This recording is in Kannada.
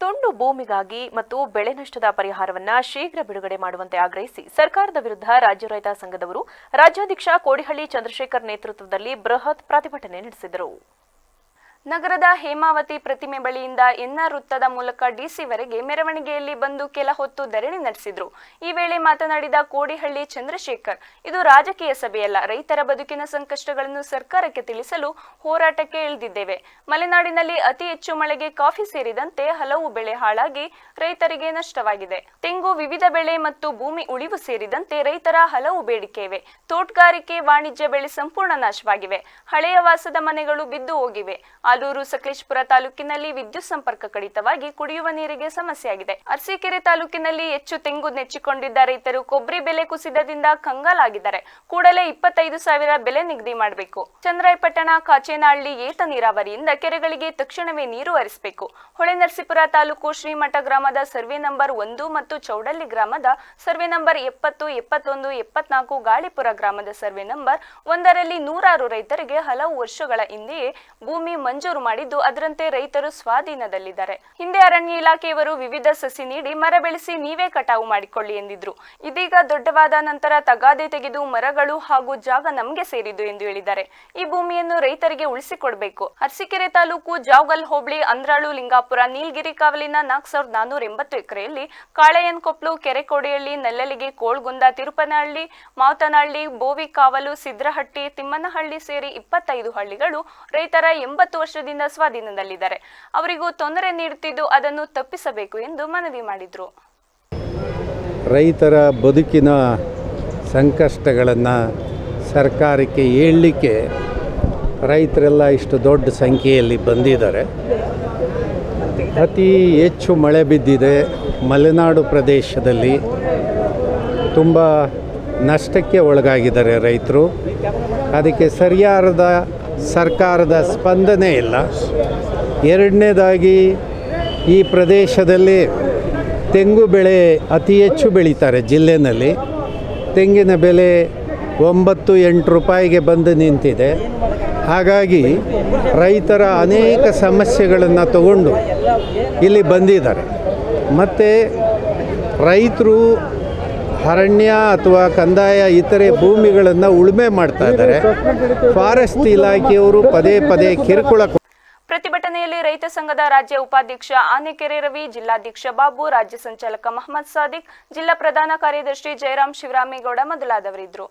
ತುಂಡು ಭೂಮಿಗಾಗಿ ಮತ್ತು ಬೆಳೆ ನಷ್ಟದ ಪರಿಹಾರವನ್ನ ಶೀಘ್ರ ಬಿಡುಗಡೆ ಮಾಡುವಂತೆ ಆಗ್ರಹಿಸಿ ಸರ್ಕಾರದ ವಿರುದ್ಧ ರಾಜ್ಯ ರೈತ ಸಂಘದವರು ರಾಜ್ಯಾಧ್ಯಕ್ಷ ಕೋಡಿಹಳ್ಳಿ ಚಂದ್ರಶೇಖರ್ ನೇತೃತ್ವದಲ್ಲಿ ಬೃಹತ್ ಪ್ರತಿಭಟನೆ ನಡೆಸಿದರು. ನಗರದ ಹೇಮಾವತಿ ಪ್ರತಿಮೆ ಬಳಿಯಿಂದ ಎನ್ಆರ್ ವೃತ್ತದ ಮೂಲಕ ಡಿಸಿವರೆಗೆ ಮೆರವಣಿಗೆಯಲ್ಲಿ ಬಂದು ಕೆಲ ಹೊತ್ತು ಧರಣಿ ನಡೆಸಿದ್ರು. ಈ ವೇಳೆ ಮಾತನಾಡಿದ ಕೋಡಿಹಳ್ಳಿ ಚಂದ್ರಶೇಖರ್, ಇದು ರಾಜಕೀಯ ಸಭೆಯಲ್ಲ, ರೈತರ ಬದುಕಿನ ಸಂಕಷ್ಟಗಳನ್ನು ಸರ್ಕಾರಕ್ಕೆ ತಿಳಿಸಲು ಹೋರಾಟಕ್ಕೆ ಇಳಿದಿದ್ದೇವೆ. ಮಲೆನಾಡಿನಲ್ಲಿ ಅತಿ ಹೆಚ್ಚು ಮಳೆಗೆ ಕಾಫಿ ಸೇರಿದಂತೆ ಹಲವು ಬೆಳೆ ಹಾಳಾಗಿ ರೈತರಿಗೆ ನಷ್ಟವಾಗಿದೆ. ತೆಂಗು ವಿವಿಧ ಬೆಳೆ ಮತ್ತು ಭೂಮಿ ಉಳಿವು ಸೇರಿದಂತೆ ರೈತರ ಹಲವು ಬೇಡಿಕೆ ಇವೆ ತೋಟಗಾರಿಕೆ ವಾಣಿಜ್ಯ ಬೆಳೆ ಸಂಪೂರ್ಣ ನಾಶವಾಗಿವೆ. ಹಳೆಯ ವಾಸದ ಮನೆಗಳು ಬಿದ್ದು ಹೋಗಿವೆ. ಆಲೂರು ಸಕಲೇಶ್ಪುರ ತಾಲೂಕಿನಲ್ಲಿ ವಿದ್ಯುತ್ ಸಂಪರ್ಕ ಕಡಿತವಾಗಿ ಕುಡಿಯುವ ನೀರಿಗೆ ಸಮಸ್ಯೆಯಾಗಿದೆ. ಅರಸೀಕೆರೆ ತಾಲೂಕಿನಲ್ಲಿ ಹೆಚ್ಚು ತೆಂಗು ನೆಚ್ಚಿಕೊಂಡಿದ್ದ ರೈತರು ಕೊಬ್ಬರಿ ಬೆಲೆ ಕುಸಿತದಿಂದ ಕಂಗಾಲಾಗಿದ್ದಾರೆ. ಕೂಡಲೇ ಇಪ್ಪತ್ತೈದು ಸಾವಿರ ಬೆಲೆ ನಿಗದಿ ಮಾಡಬೇಕು. ಚಂದ್ರಾಯಪಟ್ಟಣ ಕಾಚೇನಹಳ್ಳಿ ಏತ ನೀರಾವರಿಯಿಂದ ಕೆರೆಗಳಿಗೆ ತಕ್ಷಣವೇ ನೀರು ಹರಿಸಬೇಕು. ಹೊಳೆನರಸೀಪುರ ತಾಲೂಕು ಶ್ರೀಮಠ ಗ್ರಾಮದ ಸರ್ವೆ ನಂಬರ್ ಒಂದು ಮತ್ತು ಚೌಡಳ್ಳಿ ಗ್ರಾಮದ ಸರ್ವೆ ನಂಬರ್ ಎಪ್ಪತ್ತು, ಎಪ್ಪತ್ತೊಂದು, ಎಪ್ಪತ್ನಾಲ್ಕು ಗಾಳಿಪುರ ಗ್ರಾಮದ ಸರ್ವೆ ನಂಬರ್ ಒಂದರಲ್ಲಿ ನೂರಾರು ರೈತರಿಗೆ ಹಲವು ವರ್ಷಗಳ ಹಿಂದೆಯೇ ಭೂಮಿ ಮಂಜೂರು ಮಾಡಿದ್ದು ಅದರಂತೆ ರೈತರು ಸ್ವಾಧೀನದಲ್ಲಿದ್ದಾರೆ. ಹಿಂದೆ ಅರಣ್ಯ ಇಲಾಖೆಯವರು ವಿವಿಧ ಸಸಿ ನೀಡಿ ಮರ ಬೆಳೆಸಿ ನೀವೇ ಕಟಾವು ಮಾಡಿಕೊಳ್ಳಿ ಎಂದಿದ್ರು. ಇದೀಗ ದೊಡ್ಡವಾದ ನಂತರ ತಗಾದೆ ತೆಗೆದು ಮರಗಳು ಹಾಗೂ ಜಾಗ ನಮಗೆ ಸೇರಿದ್ದು ಎಂದು ಹೇಳಿದ್ದಾರೆ. ಈ ಭೂಮಿಯನ್ನು ರೈತರಿಗೆ ಉಳಿಸಿಕೊಡಬೇಕು. ಅರಸೀಕೆರೆ ತಾಲೂಕು ಜಾವಗಲ್ ಹೋಬಳಿ, ಅಂದ್ರಾಳು, ಲಿಂಗಾಪುರ, ನೀಲಗಿರಿ ಕಾವಲಿನ ನಾಲ್ಕು ಸಾವಿರದ ನಾನೂರ ಎಂಬತ್ತು ಎಕರೆಯಲ್ಲಿ ಕಾಳೆಯನ್ ಕೊಪ್ಲು, ಕೆರೆಕೋಡಿಹಳ್ಳಿ ನೆಲ್ಲಲಿಗೆ ಕೋಳ್ಗುಂದ, ತಿರುಪನಹಳ್ಳಿ, ಮಾವತನಹಳ್ಳಿ, ಬೋವಿ ಕಾವಲು, ಸಿದ್ರಹಟ್ಟಿ, ತಿಮ್ಮನಹಳ್ಳಿ ಸೇರಿ ಇಪ್ಪತ್ತೈದು ಹಳ್ಳಿಗಳು ರೈತರ ಎಂಬತ್ತು ವರ್ಷದಿಂದ ಸ್ವಾಧೀನದಲ್ಲಿದ್ದಾರೆ. ಅವರಿಗೂ ತೊಂದರೆ ನೀಡುತ್ತಿದ್ದು ಅದನ್ನು ತಪ್ಪಿಸಬೇಕು ಎಂದು ಮನವಿ ಮಾಡಿದರು. ರೈತರ ಬದುಕಿನ ಸಂಕಷ್ಟಗಳನ್ನು ಸರ್ಕಾರಕ್ಕೆ ಹೇಳಲಿಕ್ಕೆ ರೈತರೆಲ್ಲ ಇಷ್ಟು ದೊಡ್ಡ ಸಂಖ್ಯೆಯಲ್ಲಿ ಬಂದಿದ್ದಾರೆ. ಅತಿ ಹೆಚ್ಚು ಮಳೆ ಬಿದ್ದಿದೆ. ಮಲೆನಾಡು ಪ್ರದೇಶದಲ್ಲಿ ತುಂಬ ನಷ್ಟಕ್ಕೆ ಒಳಗಾಗಿದ್ದಾರೆ ರೈತರು. ಅದಕ್ಕೆ ಸರಿಯಾದ ಸರ್ಕಾರದ ಸ್ಪಂದನೆ ಇಲ್ಲ. ಎರಡನೇದಾಗಿ ಈ ಪ್ರದೇಶದಲ್ಲಿ ತೆಂಗು ಬೆಳೆ ಅತಿ ಹೆಚ್ಚು ಬೆಳೀತಾರೆ ಜಿಲ್ಲೆನಲ್ಲಿ. ತೆಂಗಿನ ಬೆಲೆ ಒಂಬತ್ತು ಎಂಟು ರೂಪಾಯಿಗೆ ಬಂದು ನಿಂತಿದೆ. ಹಾಗಾಗಿ ರೈತರ ಅನೇಕ ಸಮಸ್ಯೆಗಳನ್ನು ತಗೊಂಡು ಇಲ್ಲಿ ಬಂದಿದ್ದಾರೆ. ಮತ್ತು ರೈತರು ಅರಣ್ಯ ಅಥವಾ ಕಂದಾಯ ಇತರೆ ಭೂಮಿಗಳನ್ನು ಉಳುಮೆ ಮಾಡ್ತಾ ಇದ್ದಾರೆ. ಫಾರೆಸ್ಟ್ ಇಲಾಖೆಯವರು ಪದೇ ಪದೇ ಕಿರುಕುಳ ಪ್ರತಿಭಟನೆಯಲ್ಲಿ ರೈತ ಸಂಘದ ರಾಜ್ಯ ಉಪಾಧ್ಯಕ್ಷ ಆನೆಕೆರೆ ರವಿ, ಜಿಲ್ಲಾಧ್ಯಕ್ಷ ಬಾಬು, ರಾಜ್ಯ ಸಂಚಾಲಕ ಮಹಮ್ಮದ್ ಸಾದಿಕ್, ಜಿಲ್ಲಾ ಪ್ರಧಾನ ಕಾರ್ಯದರ್ಶಿ ಜಯರಾಮ್ ಶಿವರಾಮೇಗೌಡ ಮೊದಲಾದವರಿದ್ದರು.